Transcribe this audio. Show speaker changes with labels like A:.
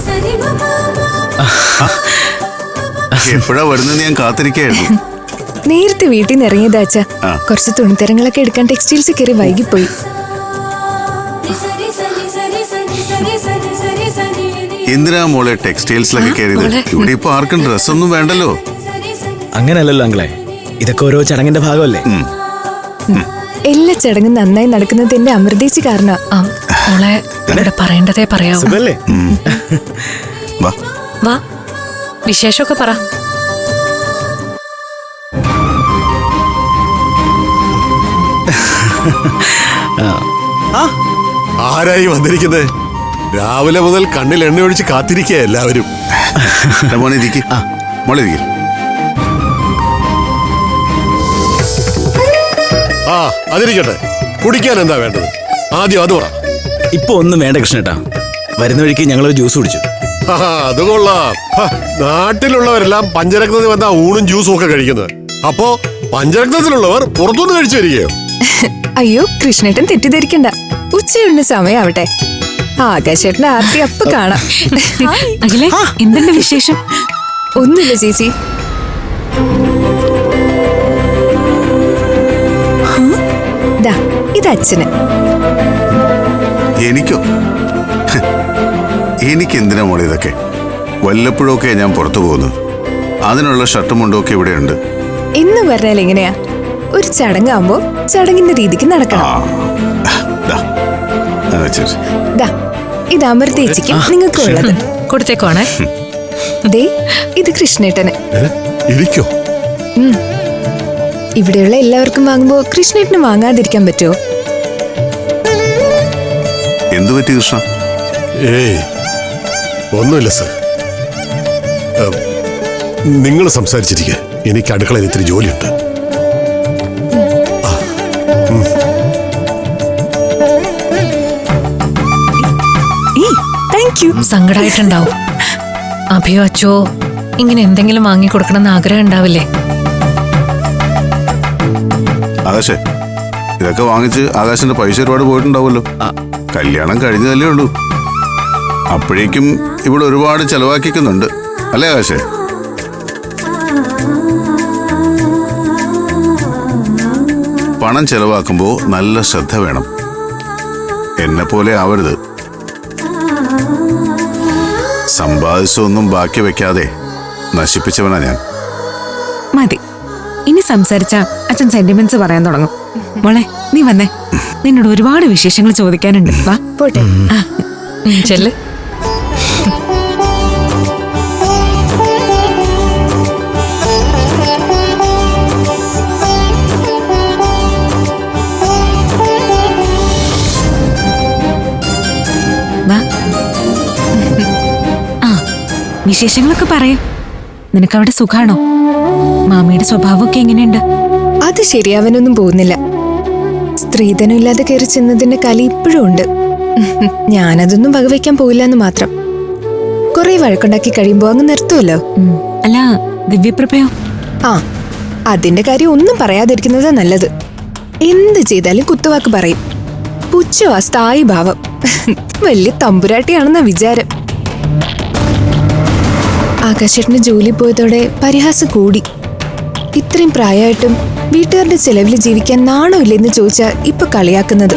A: എപ്പോഴാ വരുന്നത് ഞാൻ കാത്തിരിക്കായിരുന്നു
B: നേരത്തെ വീട്ടിൽ നിന്ന് ഇറങ്ങിയതാ അച്ഛാ. കുറച്ച് തുണിത്തരങ്ങളൊക്കെ എടുക്കാൻ ടെക്സ്റ്റൈൽസ് കയറി വൈകിപ്പോയി.
A: എന്തിനാ മോളെ ടെക്സ്റ്റൈൽസിലൊക്കെ ഇവിടെ ഇപ്പൊ ആർക്കും ഡ്രസ്സൊന്നും വേണ്ടല്ലോ.
C: അങ്ങനെയല്ലല്ലോ അങ്ങളെ ഇതൊക്കെ ഓരോ ചടങ്ങിന്റെ ഭാഗമല്ലേ?
B: എല്ലാ ചടങ്ങും നന്നായി നടക്കുന്നത് എന്റെ അമൃതേച്ചി കാരണം.
D: മോളെ ഇവിടെ പറയേണ്ടതേ പറയാവൂ.
C: സുഖല്ലേ?
A: വാ.
D: വാ. വിശേഷമൊക്കെ പറ.
C: ആ.
E: ആരായി വന്നിരിക്കുന്നത്? രാവിലെ മുതൽ കണ്ണിൽ എണ്ണ ഒഴിച്ച് കാത്തിരിക്കുക എല്ലാവരും.
A: എടാ മോനെ ആ മോളെ ഇരിക്ക്.
E: ആ അതിരിക്കട്ടെ. കുടിക്കാൻ എന്താ വേണ്ടത്? ആദ്യം അത് പറ.
C: ഇപ്പൊ ഒന്നും വേണ്ട കൃഷ്ണേട്ടാ. വരുന്ന വഴിക്ക് ഞങ്ങളൊരു ജ്യൂസ് കുടിച്ചു.
E: അത് കൊള്ളാം. നാട്ടിലുള്ളവരെല്ലാം പഞ്ചരത്നത്തിൽ വന്ന ഊണും ജ്യൂസും ഒക്കെ കഴിക്കുന്നത്. അപ്പോ പഞ്ചരക്തത്തിലുള്ളവർ പുറത്തുനിന്ന് കഴിച്ചു വരികയോ?
B: അയ്യോ കൃഷ്ണേട്ടൻ തെറ്റിദ്ധരിക്കണ്ട. ഉച്ചയുണ്ട് സമയാവട്ടെ. ആകാശേട്ടന്റെ ആർത്തി അപ്പൊ കാണാം.
D: അഖിലേ എന്തുണ്ട് വിശേഷം?
B: ഒന്നുമില്ല ചേച്ചി. ദാ ഇത് അച്ഛന്.
A: എനിക്കോ? എനിക്കെന്തിനാ എനിക്ക് എന്തിനാ മോളെ ഇതൊക്കെ? വല്ലപ്പോഴൊക്കെ ഞാൻ പുറത്തു പോകുന്നു അതിനുള്ള ഷർട്ടും മുണ്ടൊക്കെ ഒക്കെ ഇവിടെയുണ്ട്.
B: എന്ന് പറഞ്ഞാൽ എങ്ങനെയാ? ഒരു ചടങ്ങാകുമ്പോ ചടങ്ങിന്റെ രീതിക്ക്
A: ആ
B: നടക്കണം
A: ദാ. ആ,
B: ദാ ഇത് അമൃതേച്ചിക്കും നിങ്ങൾക്ക് ഉള്ളത്
D: കൊടുത്തേക്കോണേ
B: ദേ ഇത് കൃഷ്ണേട്ടന്.
E: ഇരിക്കോ?
B: ഇവിടെയുള്ള എല്ലാവർക്കും വാങ്ങുമ്പോ കൃഷ്ണേട്ടന് വാങ്ങാതിരിക്കാൻ പറ്റുമോ?
A: എന്തു പറ്റി കൃഷ്ണ?
E: ഏയ് ഒന്നുമില്ല സർ. നിങ്ങൾ സംസാരിച്ചിരിക്കുക എനിക്ക് അടുക്കളയിൽ ഇത്തിരി ജോലിയുണ്ട്.
D: സങ്കടമായിട്ടുണ്ടാവും അഭിയോ അച്ചോ ഇങ്ങനെ എന്തെങ്കിലും വാങ്ങിക്കൊടുക്കണം എന്ന് ആഗ്രഹം ഉണ്ടാവില്ലേ
A: ഇതൊക്കെ വാങ്ങിച്ച് ആകാശിന്റെ പൈസ ഒരുപാട് പോയിട്ടുണ്ടാവുമല്ലോ. കല്യാണം കഴിഞ്ഞതല്ലേ ഉള്ളൂ. അപ്പോഴേക്കും ഇവിടെ ഒരുപാട് ചെലവാക്കിക്കുന്നുണ്ട്. അല്ലേ ആകാശേ? പണം ചെലവാക്കുമ്പോൾ നല്ല ശ്രദ്ധ വേണം. എന്നെ പോലെ ആവരുത്. സമ്പാദിച്ചൊന്നും ബാക്കി വെക്കാതെ നശിപ്പിച്ചവനാ ഞാൻ.
F: മതി. ഇനി സംസാരിച്ച അച്ഛൻ സെന്റിമെന്റ്സ് പറയാൻ തുടങ്ങും. മോളെ നീ വന്നേ. നിന്നോട് ഒരുപാട് വിശേഷങ്ങൾ ചോദിക്കാനുണ്ട്. വാ.
B: പോട്ടെ.
D: ഉം, ചെല്ല്.
F: വാ. ആ വിശേഷങ്ങളൊക്കെ പറയാം. നിനക്കവിടെ സുഖാണോ? മാമിയുടെ സ്വഭാവമൊക്കെ എങ്ങനെയുണ്ട്?
B: അത് ശരിയാവാനൊന്നും പോകുന്നില്ല. സ്ത്രീധനം ഇല്ലാതെ കയറി ചെന്നതിന്റെ കലി ഇപ്പോഴും ഉണ്ട്. ഞാനതൊന്നും വകവയ്ക്കാൻ പോയില്ല എന്ന് മാത്രം. കുറെ വഴക്കുണ്ടാക്കി കഴിയുമ്പോ അങ്ങ് നിർത്തുമല്ലോ
F: അല്ല ദിവ്യപ്രഭയോ?
B: ആ അതിന്റെ കാര്യം ഒന്നും പറയാതിരിക്കുന്നതാ നല്ലത്. എന്ത് ചെയ്താലും കുത്തുവാക്ക് പറയും. പുച്ഛവാ സ്ഥായി ഭാവം. വലിയ തമ്പുരാട്ടിയാണെന്ന വിചാരം. ആകാശേട്ടന് ജോലി പോയതോടെ പരിഹാസം കൂടി. ഇത്രയും പ്രായമായിട്ടും വീട്ടുകാരുടെ ചെലവിൽ ജീവിക്കാൻ നാണമില്ലെന്ന് ചോദിച്ചാൽ ഇപ്പൊ കളിയാക്കുന്നത്.